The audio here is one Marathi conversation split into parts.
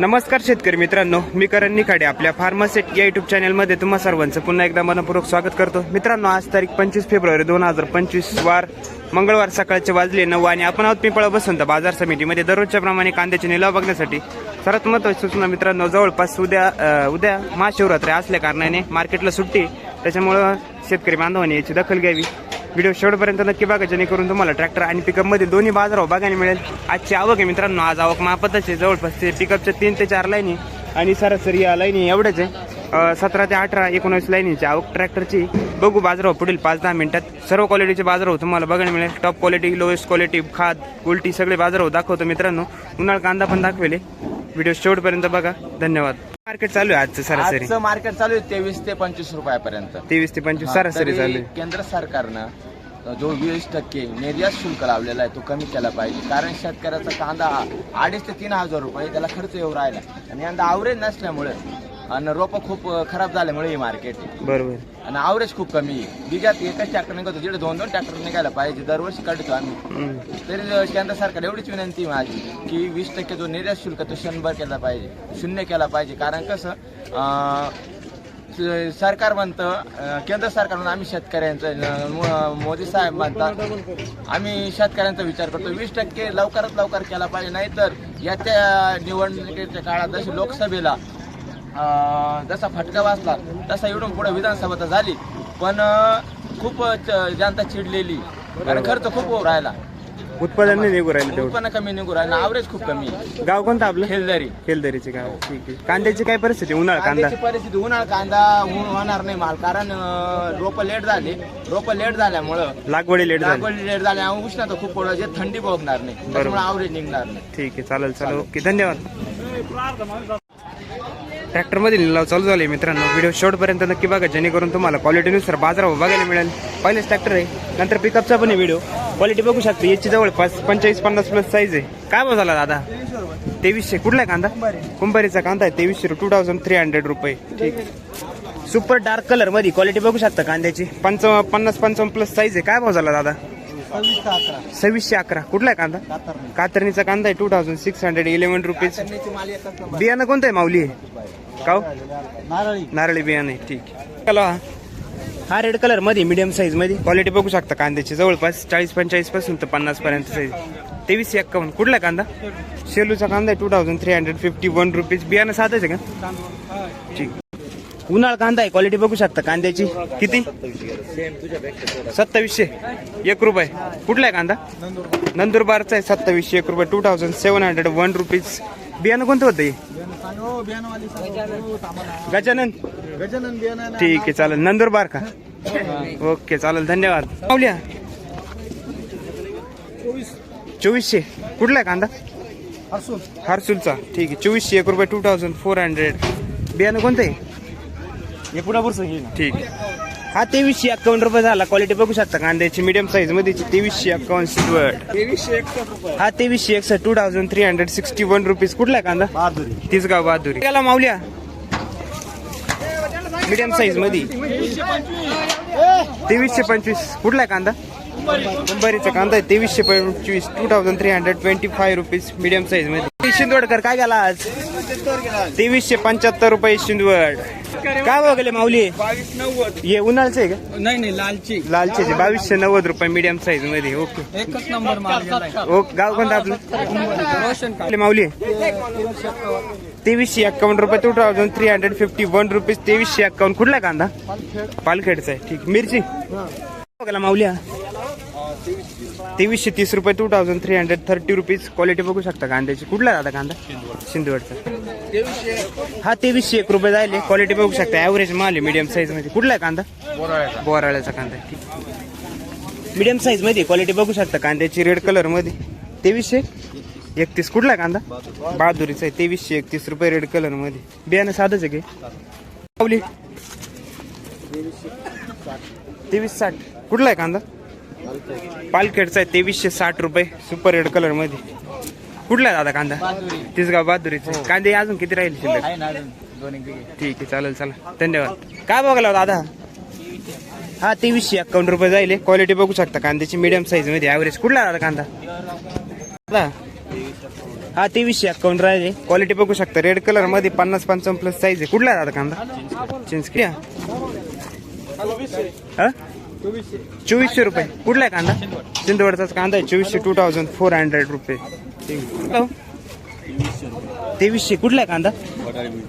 नमस्कार शेतकरी मित्रांनो मी करण निखाडे आपल्या फार्मासेट या युट्यूब चॅनलमध्ये तुम्हा सर्वांचं पुन्हा एकदा मनपूर्वक स्वागत करतो. मित्रांनो आज तारीख पंचवीस फेब्रुवारी दोन हजार पंचवीस वार मंगळवार सकाळचे वाजले नऊ आणि आपण आहोत पिंपळा बसंत बाजार समितीमध्ये. दररोजच्या प्रमाणे कांद्याचे निलाव बघण्यासाठी सर्वात महत्त्वाची सूचना मित्रांनो जवळपास उद्या उद्या महाशिवरात्री असल्या कारणाने मार्केटला सुट्टी त्याच्यामुळं शेतकरी बांधवांनी याची दखल घ्यावी. व्हिडिओ शेवटपर्यंत नक्की बघा जेणेकरून तुम्हाला ट्रॅक्टर आणि पिकअपमध्ये दोन्ही बाजारावर बघायला मिळेल. आजची आवक आहे मित्रांनो आज आवक मापतच आहे. जवळपास ते पिकअपच्या तीन ते चार लाईनी आणि सरासरी या लाईनी एवढ्याच आहे. सतरा ते अठरा एकोणीस लाईनीची आवक ट्रॅक्टरची बघू बाजारावर पुढील पाच दहा मिनिटात. सर्व क्वालिटीचे बाजारावर तुम्हाला बघायला मिळेल. टॉप क्वालिटी लोएस्ट क्वालिटी खाद उलटी सगळे बाजारावर दाखवतो मित्रांनो. उन्हाळ कांदा पण दाखवेले व्हिडिओ शेवटपर्यंत बघा. धन्यवाद. मार्केट चालू आहे आजचं सरासरी? आजचं मार्केट चालू आहे तेवीस ते पंचवीस रुपयापर्यंत. तेवीस ते पंचवीस सरासरी तरी चालू आहे. केंद्र सरकारनं जो वीस टक्के निर्यात शुल्क लावलेला आहे तो कमी केला पाहिजे. कारण शेतकऱ्याचा कांदा हा अडीच ते तीन हजार रुपये त्याला खर्च येऊ राहिला आणि यंदा आवरेज नसल्यामुळे आणि रोपं खूप खराब झाल्यामुळे ही मार्केट बरोबर. आणि आवरेज खूप कमी आहे. बिजात एकच ट्रॅक्टर निघतो जिथे दोन दोन ट्रॅक्टर निघायला पाहिजे. दरवर्षी काढतो आम्ही. तरी केंद्र सरकार एवढीच विनंती आहे माझी की वीस टक्के जो निर्यात शुल्क तो शंभर केला पाहिजे शून्य केला पाहिजे. कारण कसं अं, स- सरकार म्हणतं अं, केंद्र सरकार म्हणून आम्ही शेतकऱ्यांचं अं, मो- मोदी साहेब म्हणतात आम्ही शेतकऱ्यांचा विचार करतो वीस टक्के लवकरात लवकर केला पाहिजे. नाहीतर येत्या निवडणुकीच्या काळात जशी लोकसभेला जसा फटका वाचला तसा इकडून पुढे विधानसभा तर झाली. पण खूप जनता चिडलेली. कारण खर्च खूप राहिला. उत्पादन नाही निघू राहिलं तेवढं. उत्पन्न कमी निघू राहिलं. आवरेज खूप कमी. आहे. गाव कोणतं आपलं? हेलदरी खेलदरीचे गाव. ठीक आहे. कांद्याची काय परिस्थिती? उन्हाळा कांदा. कांद्याची परिस्थिती उन्हाळा कांदा ऊन होणार नाही माल कारण रोप लेट झाले. रोप लेट झाल्यामुळं लागवडी लेट झाली. लागवड लेट झाल्या उष्णता खूप पडलं जे थंडी बघणार नाही. त्याच्यामुळे आवरेज निघणार नाही. ठीक आहे. चालेल चालेल. ओके. धन्यवाद. ट्रॅक्टरमध्ये लिलाव चालू झाले. मित्रांनो व्हिडिओ शेवटपर्यंत नक्की बघा जेणेकरून तुम्हाला क्वालिटीनुसार बाजारावर बघायला मिळेल. पहिलेच ट्रॅक्टर आहे. नंतर पिकअपचा पण आहे व्हिडिओ क्वालिटी बघू शकता. याची जवळपास पंचेचाळीस पन्नास प्लस साईज आहे. काय भाव झाला दादा? तेवीसशे. कुठला आहे कांदा? कुंभारीचा कांदा आहे. तेवीसशे टू थाउजंड थ्री हंड्रेड रुपये. ठीक. सुपर डार्क कलरमध्ये क्वालिटी बघू शकता कांद्याची. पंच पन्नास पंचावन्न प्लस साईज आहे. काय भाव झाला दादा? सव्वीसशे अकरा. कुठला आहे कांदा? कातरणीचा. कांदा आहे. Two thousand six hundred eleven rupees बियाणं कोणतं आहे? माऊली काव? नारळी. बियाणं आहे ठीक. चला. हा रेड कलरमध्ये मिडियम साईजमध्ये. क्वालिटी बघू शकता कांद्याची. जवळपास चाळीस पंचेचाळीसपासून तर पन्नास पर्यंत साईज तेवीस एक्कावन्न. कुठला कांदा? शेलूचा कांदा आहे two thousand three hundred fifty one rupees बियाणं साधच आहे का? ठीक. उन्हाळ कांदा आहे क्वालिटी बघू शकता कांद्याची. किती? सत्तावीसशे. एक रुपये. कुठला आहे कांदा? नंदुरबारचा आहे सत्तावीसशे एक रुपये. Two thousand seven hundred one rupees बियाणं कोणतं होतं हे? गजानन. गजानन? बियाणं ठीक आहे चालेल. नंदुरबार का? ओके चालेल. धन्यवाद. पावल्या चोवीसशे. कुठला आहे कांदा? हर्सुलचा. ठीक आहे चोवीसशे एक रुपये टू थाउजंड फोर हंड्रेड बियाणं कोणतं आहे? हे पुन्हा पुढचं ठीक आहे. हा तेवीसशे एक्कावन्न रुपये झाला. क्वालिटी बघू शकता कांद्याची मीडियम साईजमध्ये तेवीसशे एक्कावन्न सिल्वर तेवीसशे एकसष्ट रुपये. हा तेवीसशे एकसष्ट two thousand three hundred sixty one rupees कुठला कांदा? बहादुरी. तिसगाव बहादुरी. त्याला माऊल्या. मीडियम साईजमध्ये तेवीसशे पंचवीस. कुठला आहे कांदा? मुंबईचा कांदा आहे. तेवीसशे पंचवीस two thousand three hundred twenty five rupees medium साईजमध्ये शिंदवडकर काय गेला आज. तेवीसशे पंच्याहत्तर रुपये शिंदवड. काय भाव गेले माऊली? बावीस नव्वद. ये उन्हाळचे आहे का? नाही नाही लालची. लालचे बावीसशे नव्वद रुपये मीडियम साईजमध्ये ओके. एकच नंबर ओके गाव कोणतं आपलं? रोशन आपले माऊली. तेवीसशे एक्कावन्न रुपये two thousand three hundred fifty one rupees तेवीसशे एक्कावन्न कुठला कांदा? पालखेडचा आहे ठीक. मिरची? बघायला माऊल्या तेवीसशे तीस रुपये two thousand three hundred thirty rupees quality बघू शकता कांद्याची. कुठला दादा कांदा? सिंधुवडचा हा तेवीसशे एक रुपये जायले. क्वालिटी बघू शकता. ॲव्हरेज माल आहे मीडियम साईजमध्ये. कुठला आहे कांदा? बोराळ्याचा. कांदा ठीक. मीडियम साईजमध्ये क्वालिटी बघू शकता. कांद्याची रेड कलरमध्ये. तेवीसशे एकतीस. कुठला आहे कांदा? बहादुरीचा आहे. तेवीसशे एकतीस रुपये रेड कलरमध्ये. बियाणं साधच आहे की? तेवीस साठ कुठला आहे कांदा? पालखेडचा आहे. तेवीसशे साठ रुपये. सुपर रेड कलरमध्ये. कुठला आहे दादा कांदा? तिसगाव बहादुरीचा. आहे. कांदे अजून किती राहील शिल्लक? एक बिघे. ठीक आहे चालेल चला. धन्यवाद. काय बघायला दादा? हा तेवीसशे एक्कावन्न रुपये जाईल क्वालिटी बघू शकता. कांद्याची मीडियम साईजमध्ये ॲव्हरेज कुठला दादा कांदा? दादा हा तेवीसशे अकाउंट राहिले. क्वालिटी बघू शकता. रेड कलरमध्ये पन्नास पंचावन्न प्लस साईज आहे. कुठला आहे दादा कांदा? चिंचकी हा? चोवीसशे रुपये. कुठला आहे कांदा? चिंदवडचाच कांदा आहे. चोवीसशे टू थाउजंड फोर हंड्रेड रुपये. तेवीसशे. कुठला आहे कांदा?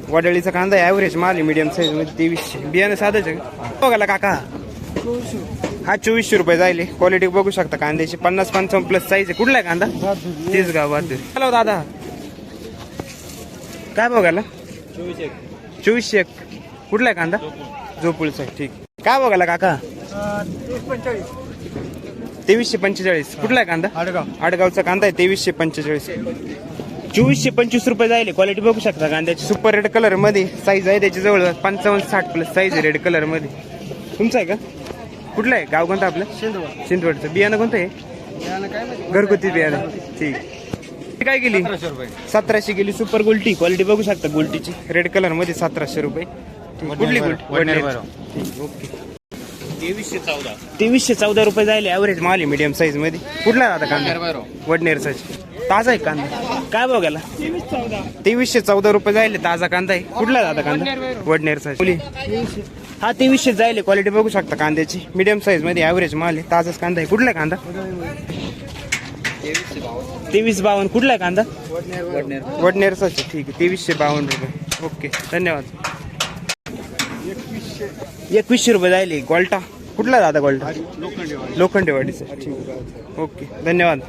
वडाळीचा कांदा आहे. ॲव्हरेज माल आहे मीडियम साईजमध्ये तेवीसशे. बियाणं साधंच आहे बघाला काका. हा चोवीसशे रुपये जाईल क्वालिटी बघू शकता. कांद्याची पन्नास पंचावन्न प्लस साईज आहे. कुठला आहे कांदा? तेच गाव बहादूर हॅलो दादा. काय बघायला? चोवीसशे एक. कुठला आहे कांदा? झोपुळचा आहे ठीक. काय बघायला काका? तेवीसशे पंचेचाळीस. कुठला आहे कांदा? आडगाव. आडगावचा कांदा आहे तेवीसशे पंचेचाळीस. चोवीसशे पंचवीस रुपये जाईल क्वालिटी बघू शकता कांद्याची. सुपर रेड कलरमध्ये. साईज आहे त्याची जवळ. पंचावन्न साठ प्लस साईज आहे रेड कलरमध्ये. तुमचं आहे का? कुठलं आहे? गाव कोणतं आपलं? शेंदवड. चिंचवडचं बियाणं कोणतं आहे? घरगुती बियाणं. ठीक. काय गेली सतराशे गेली सुपर गोल्टी क्वालिटी बघू शकता. गोल्टीची रेड कलरमध्ये सतराशे रुपये. कुठली गोल्टी वडनेर वडनेर. ठीक, ओके तेवीसशे चौदा रुपये जायले ॲव्हरेज माल आहे मीडियम साईजमध्ये. कुठला आता कांदा? वडनेरचा ताजा आहे कांदा. काय बघायला तेवीसशे चौदा रुपये जायले ताजा कांदा आहे. कुठला आहे आता कांदा? वडनेरचा हा तेवीसशे जायले क्वालिटी बघू शकता कांद्याची. मीडियम साईजमध्ये ॲव्हरेज माल आहे ताजाच कांदा आहे. कुठला आहे कांदा? तेवीस बावन्न. कुठला आहे कांदा? वडनेरचाच आहे ठीक आहे तेवीसशे बावन्न रुपये. ओके धन्यवाद. एकवीसशे रुपये जायले. गोल्टा. कुठला दादा गोल्टा? लोखंडेवाडीचा. ठीक. ओके. धन्यवाद.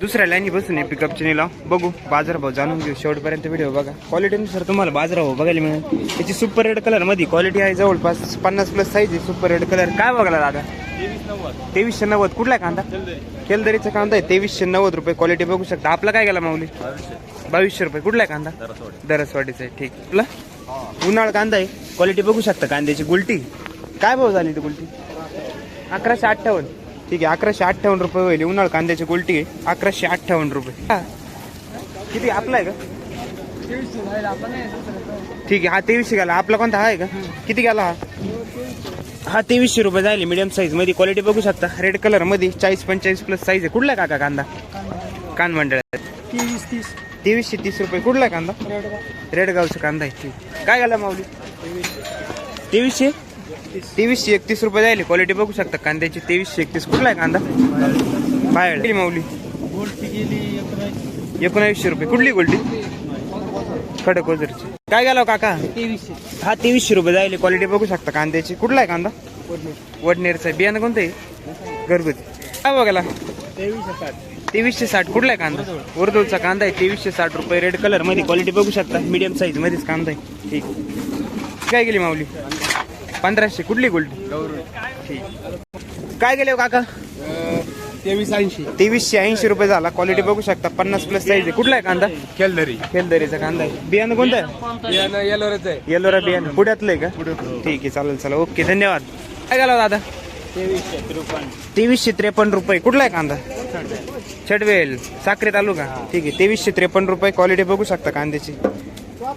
दुसऱ्या लाईनी बसून आहे पिकअप चिनीला बघू बाजारभाव जाणून घेऊ. शेवटपर्यंत व्हिडिओ बघा. क्वालिटीनुसार तुम्हाला बाजारभाव बघायला मिळेल. त्याची सुपर रेड कलरमध्ये क्वालिटी आहे जवळपास. पन्नास प्लस साईज आहे सुपर रेड कलर काय बघायला दादा? तेवीसशे नव्वद. कुठला आहे कांदा? केलदरीचा कांदा आहे. तेवीसशे नव्वद रुपये क्वालिटी बघू शकता. आपला काय गेला माऊली? बावीसशे. रुपये. कुठला आहे कांदा? दरसवाडीचा आहे. ठीक. आपला? उन्हाळ कांदा आहे. क्वालिटी बघू शकता कांद्याची गुलटी. काय भाव झाली ती गुलटी? अकराशे अठ्ठावन्न. ठीक आहे अकराशे अठ्ठावन्न रुपये होईल. उन्हाळ कांद्याची गुलटी आहे. अकराशे अठ्ठावन्न रुपये. हा. किती आपला आहे का? ठीक आहे हा तेवीसशे गेला आपला कोणता आहे का? किती गेला हा? हा तेवीसशे रुपये जाईल मीडियम साईजमध्ये. क्वालिटी बघू शकता. रेड कलरमध्ये. चाळीस पंचेचाळीस प्लस साईज आहे. कुठला काका कांदा. कान मंडळात. तेवीस तीस. तेवीसशे तीस रुपये. कुठला आहे कांदा? रेडगावचा कांदा आहे. काय घाला माऊली? तेवीसशे? तेवीसशे एकतीस रुपये जाईल क्वालिटी बघू शकता. कांद्याची तेवीसशे एकतीस. कुठला आहे कांदा? बाहेर माऊली. एकोणावीसशे रुपये. कुठली गोल्टी खडक वजरची काय गेला काका? तेवीसशे. हा तेवीसशे रुपये जाईल क्वालिटी बघू शकता. कांद्याची. कुठला आहे कांदा? वडनेरचा आहे. बियाणं कोणतं आहे? घरगुती. काय बघायला? तेवीसशे साठ. तेवीसशे साठ. कुठला आहे कांदा? उर्दूचा कांदा आहे. तेवीसशे साठ रुपये. रेड कलरमध्ये क्वालिटी बघू शकता. मीडियम साईज मध्येच कांदा आहे. ठीक. काय गेली माऊली? पंधराशे. कुठली गोल्टी ठीक. काय गेले हो काका? तेवीस ऐंशी. तेवीसशे ऐंशी रुपये झाला. क्वालिटी बघू शकता. पन्नास प्लस साईज आहे. कुठला आहे कांदा? केलदरी. खेलदरीचा कांदा आहे. बियाणं कोणतं आहे? येलोरच आहे. येलोरा बियाणं. पुण्यातलं आहे का? ठीक आहे. चालेल चला ओके. धन्यवाद. काय गेला दादा? तेवीसशे त्रेपन्न. तेवीसशे त्रेपन्न रुपये. कुठला आहे कांदा? चडवेल साखरे तालुका. ठीक आहे तेवीसशे त्रेपन्न रुपये क्वालिटी बघू शकता कांद्याची.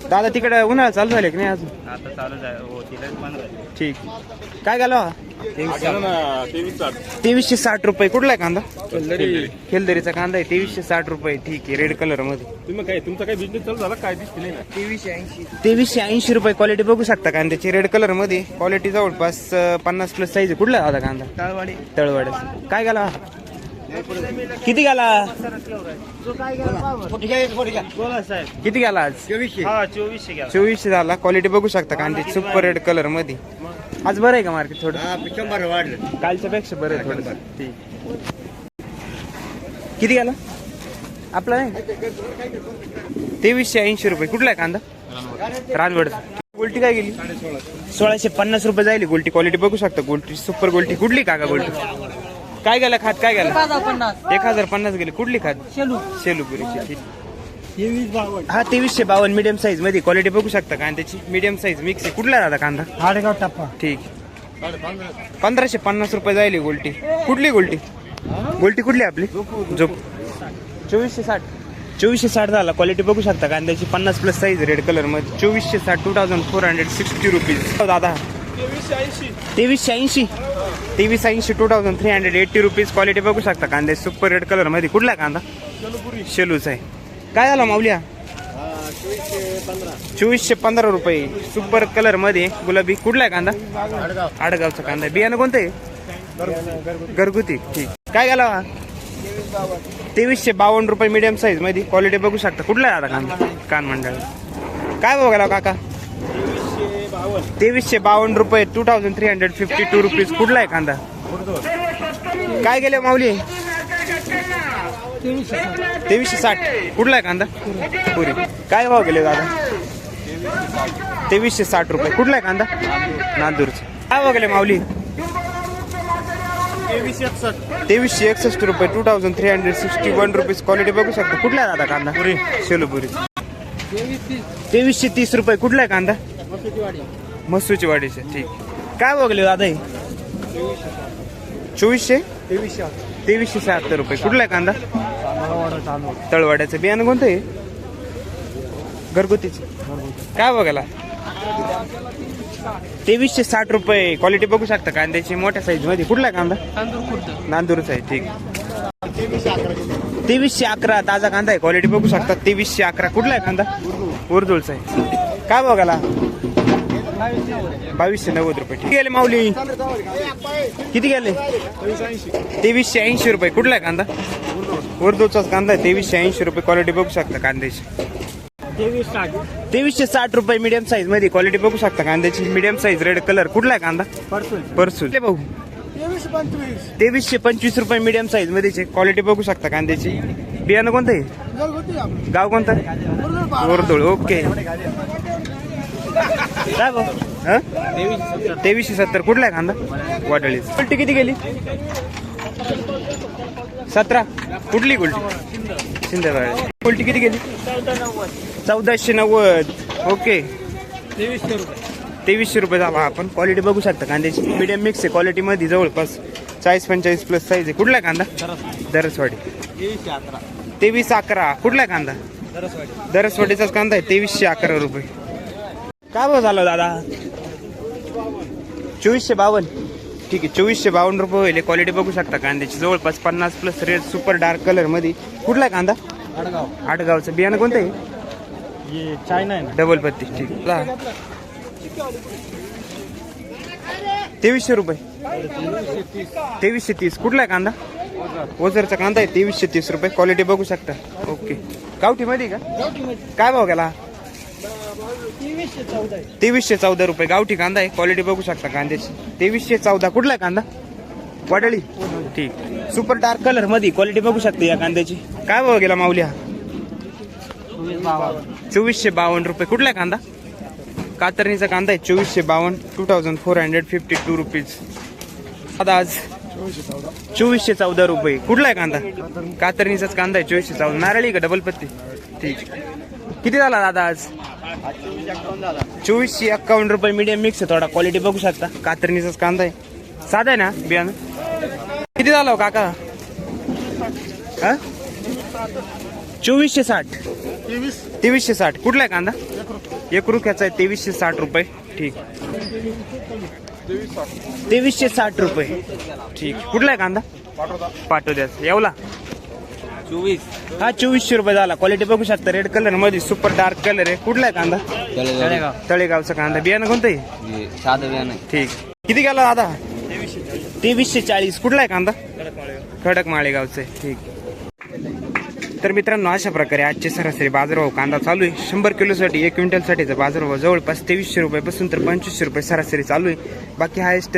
दादा तिकडे उन्हाळा चालू झाले की नाही अजून? आता चालू हो ठीक. काय गेला तेवीसशे साठ रुपये. कुठला आहे कांदा? खेलदरीचा कांदा आहे तेवीसशे साठ रुपये. ठीक आहे रेड कलरमध्ये. तुम्ही काय तुमचा काय बिझनेस चालू झाला? काय दिसते तेवीसशे ऐंशी. तेवीसशे ऐंशी रुपये क्वालिटी बघू शकता कांद्याची. रेड कलरमध्ये क्वालिटी जवळपास पन्नास प्लस साईज आहे. कुठला आहे दादा कांदा? टाळवाडी तळवाड. काय गेला किती गेला? बोला साहेब किती गेला आज? चोवीसशे. हा चोवीसशे झाला. क्वालिटी बघू शकता कांदे सुपर रेड कलरमध्ये. आज बरं आहे का मार्केट थोडं? शंभर वाढलं. कालच्या पेक्षा बरं आहे थोडं ठीक. किती गेला? आपला नाही? तेवीसशे ऐंशी रुपये. कुठला आहे कांदा? रानवड गोल्टी काय गेली? सोळाशे पन्नास रुपये जाईल गोल्टी. क्वालिटी बघू शकता गोल्टी. सुपर गोल्टी. कुठली काका गोल्टी? काय गेला खात? काय गेला? एक हजार पन्नास. गेले. कुठली खात? शेलूपुरीची. ठीक. हा तेवीसशे बावन्न मीडियम साईजमध्ये. क्वालिटी बघू शकता कांद्याची मीडियम साईज मिक्स आहे. कुठला दादा कांदा? आडगाव टप्पा. ठीक. पंधराशे पन्नास रुपये जाईल गोल्टी. कुठली गोल्टी? गोल्टी कुठली आपली? झोप. चोवीसशे साठ. चोवीसशे साठ झाला. क्वालिटी बघू शकता कांद्याची पन्नास प्लस साईज रेड कलरमध्ये. चोवीसशे साठ two thousand four hundred sixty rupees दादा. तेवीसशे ऐंशी. तेवीस ऐंशी two thousand three hundred eighty rupees quality बघू शकता कांदे. सुपर रेड कलरमध्ये. कुठला कांदा? शेलूचा आहे. काय झाला माऊल्या? चोवीसशे पंधरा. रुपये. सुपर कलरमध्ये. गुलाबी. कुठला आहे कांदा? आडगावचा कांदा. बियाणं कोणतं? घरगुती. ठीक. काय गेला हा? तेवीसशे बावन्न रुपये मीडियम साईजमध्ये. क्वालिटी बघू शकता. कुठला आहे आता कांदा? कान मंडळ. काय भाव गेला काका? तेवीसशे बावन्न रुपये two thousand three hundred fifty two rupees कुठला आहे कांदा काय गेले माऊली? तेवीसशे साठ. कुठला आहे कांदा पुरी. काय भाव गेले दादा? तेवीसशे साठ रुपये. कुठला आहे कांदा नांदूरचा. काय भाव गेले माऊली? तेवीसशे एकसष्ट. रुपये two thousand three hundred sixty one rupees quality बघू शकता. कुठला आहे दादा कांदा? पुरी. शेलूपुरी तेवीसशे तीस रुपये. कुठला आहे कांदा मसूची वाडीचे ठीक. काय बघले दादा हे? चोवीसशे? तेवीसशे शहात्तर रुपये. कुठला आहे कांदा? तळवाड्याचं. बियाणं कोणतं आहे घरगुतीच. काय बघायला? तेवीसशे साठ रुपये. क्वालिटी बघू शकता कांद्याची मोठ्या साईजमध्ये. कुठला कांदा? नांदूरचा आहे ठीक. तेवीसशे अकरा ताजा कांदा आहे. क्वालिटी बघू शकता. तेवीसशे अकरा. कुठला आहे कांदा? उर्दुळचा आहे. काय बघायला? बावीसशे नव्वद रुपये. किती गेले माऊली? किती गेले? तेवीसशे ऐंशी रुपये. कुठला आहे कांदा? उर्दूचाच कांदा आहे. तेवीसशे ऐंशी रुपये क्वालिटी बघू शकता कांद्याची. तेवीसशे साठ रुपये मीडियम साईजमध्ये क्वालिटी बघू शकता कांद्याची. मीडियम साईज रेड कलर कुठला आहे कांदा? परसूल. भाऊ तेवीसशे पंचवीस रुपये मीडियम साईजमध्ये क्वालिटी बघू शकता कांद्याची. बियाणं कोणतं आहे? गाव कोणतं? वर्दुळ ओके. काय भाऊ? हं? तेवीसशे सत्तर. कुठला आहे कांदा? वाटळी उलटी किती गेली सतरा. कुठली गुलटी शिंदेवाडी उलटी किती गेली चौदाशे नव्वद. ओके. तेवीसशे रुपये. झाला आपण क्वालिटी बघू शकता कांद्याची. मीडियम मिक्स आहे क्वालिटी मध्ये जवळपास चाळीस पंचेचाळीस प्लस साईज आहे. कुठला आहे कांदा? दरसवाडी. तेवीस अकरा. कुठला आहे कांदा? दरसवाडीचाच कांदा आहे. तेवीसशे अकरा रुपये. काय भाव झालं दादा? चोवीसशे बावन्न. ठीक आहे चोवीसशे बावन्न रुपये होईल. क्वालिटी बघू शकता कांद्याची. जवळपास पन्नास प्लस रेड सुपर डार्क कलरमध्ये. कुठला आहे कांदा? आडगावचं. बियाणं कोणतं आहे? चायना आहे डबल पत्ती. ठीक. तेवीसशे रुपये. तेवीसशे तीस. कुठला आहे कांदा? ओझरचा कांदा आहे. तेवीसशे तीस रुपये. क्वालिटी बघू शकता. ओके गावठी मध्ये का? काय भाव गेला? तेवीसशे चौदा रुपये. गावठी कांदा आहे. क्वालिटी बघू शकता कांद्याची. तेवीसशे चौदा. कुठला आहे कांदा? वाटळी ठीक. सुपर डार्क कलरमध्ये क्वालिटी बघू शकते या कांद्याची. काय भाव गेला माऊली हा? चोवीसशे बावन्न रुपये. कुठला आहे कांदा? कातरणीचा कांदा आहे. चोवीसशे बावन्न. Two thousand four hundred fifty two rupees आता आज चोवीसशे चौदा रुपये. कुठला आहे कांदा? कातरणीचाच कांदा आहे. चोवीसशे चौदा. नारळी का डबल पत्ती? ठीक. किती झाला दादा आज? चोवीसशे एक्कावन्न रुपये मीडियम मिक्स आहे थोडा क्वालिटी बघू शकता. कातरणीचाच कांदा आहे. साधा आहे ना बियाणं? किती झाला हो काका? हा? चोवीसशे साठ. तेवीसशे साठ. कुठला आहे कांदा? एक रुपयाचा आहे तेवीसशे साठ रुपये. ठीक. तेवीसशे साठ रुपये. ठीक. कुठला आहे कांदा? पाठव द्या येवला? चोवीस. हा चोवीसशे रुपये झाला. क्वालिटी बघू शकता. रेड कलरमध्ये सुपर डार्क कलर आहे. कुठला आहे कांदा? तळेगावचा कांदा. बियाणं कोणतं आहे? साधं बियाणं ठीक. किती गेला दादा? तेवीसशे चाळीस. कुठला आहे कांदा? खडक माळेगावचं आहे. ठीक. तर मित्रांनो अशा प्रकारे आजचे सरासरी बाजारभाव कांदा चालू आहे. शंभर किलोसाठी एक क्विंटलसाठीचा बाजारभाव जवळपास तेवीसशे रुपयापासून तर पंचवीसशे रुपये सरासरी चालू आहे. बाकी हायस्ट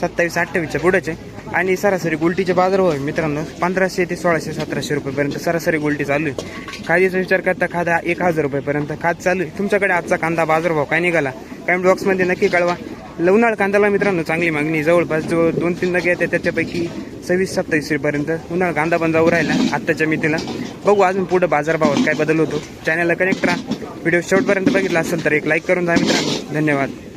सत्तावीस अठ्ठावीसच्या पुढेच आहे. आणि सरासरी गुलटीचे बाजारभाव होय मित्रांनो पंधराशे ते सोळाशे सतराशे रुपयेपर्यंत सरासरी गुलटी चालू आहे. खादीचा विचार करता खादा एक हजार रुपयेपर्यंत खाद चालू आहे. तुमच्याकडे आजचा कांदा बाजारभाव काय निघाला? कमेंट बॉक्समध्ये नक्की कळवा. लवणाळ कांद्याला मित्रांनो चांगली मागणी जवळपास जवळ दोन तीन नगे येते त्याच्यापैकी सव्वीस सत्तावीस रुपयेपर्यंत उन्हाळ कांदा पण जाऊ राहिला आत्ताच्या मितीला. बघू अजून पुढं बाजारभावात काय बदल होतो. चॅनलला कनेक्ट राहा. व्हिडिओ शेवटपर्यंत बघितला असेल तर एक लाईक करून जा मित्रांनो. धन्यवाद.